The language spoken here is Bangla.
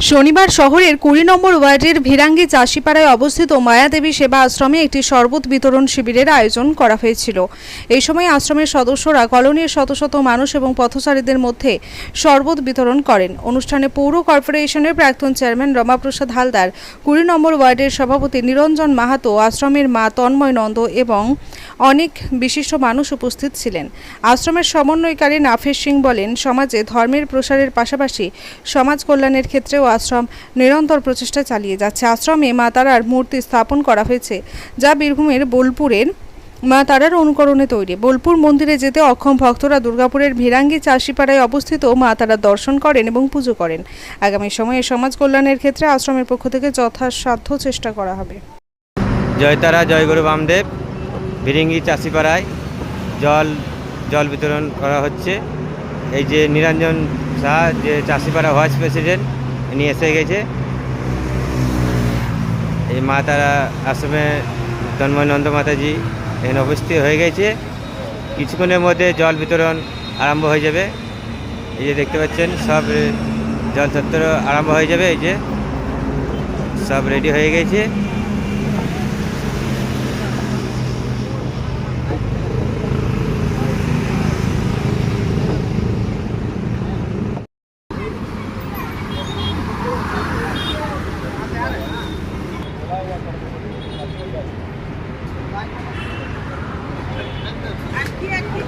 শনিবার শহরের কুড়ি নম্বর ওয়ার্ডের ভিরাঙ্গি চাষিপাড়ায় অবস্থিত মায়াদেবী সেবা আশ্রমে একটি শরবত বিতরণ শিবিরের আয়োজন করা হয়েছিল। এই সময় আশ্রমের সদস্যরা কলোনির শত শত মানুষ এবং পথচারীদের মধ্যে শরবত বিতরণ করেন। অনুষ্ঠানে পৌর কর্পোরেশনের প্রাক্তন চেয়ারম্যান রমাপ্রসাদ হালদার, কুড়ি নম্বর ওয়ার্ডের সভাপতি নিরঞ্জন মাহাতো, আশ্রমের মা তন্ময় নন্দ এবং অনেক বিশিষ্ট মানুষ উপস্থিত ছিলেন। আশ্রমের সমন্বয়কারী নাফেজ সিং বলেন, সমাজে ধর্মের প্রসারের পাশাপাশি সমাজ কল্যাণের ক্ষেত্রেও আশ্রম নিরন্তর প্রচেষ্টা চালিয়ে যাচ্ছে। আশ্রমে মা তারার মূর্তি স্থাপন করা হয়েছে, যা বীরভূমের বোলপুরের মা তারার অনুকরণে তৈরি। বোলপুর মন্দিরে যেতে অক্ষম ভক্তরা দুর্গাপুরের ভিরাঙ্গি চাষিপাড়ায় অবস্থিত মা তারার দর্শন করেন এবং পুজো করেন। আগামী সময়ে সমাজ কল্যাণের ক্ষেত্রে আশ্রমের পক্ষ থেকে যথাসাধ্য চেষ্টা করা হবে। জয়তারা জয়গুরু বামদেব। ভিরিঙ্গি চাষিপাড়ায় জল জল বিতরণ করা হচ্ছে। এই যে নিরঞ্জন শাহ যে চাষিপাড়া ভাইস প্রেসিডেন্ট ইনি এসে গেছে। এই মা তারা আশ্রমে তন্ময় নন্দ মাতাজি এখানে অবস্থিত হয়ে গেছে। কিছুক্ষণের মধ্যে জল বিতরণ আরম্ভ হয়ে যাবে। এই যে দেখতে পাচ্ছেন, সব জল সত্তর আরম্ভ হয়ে যাবে। এই যে সব রেডি হয়ে গেছে। আজকে একদিন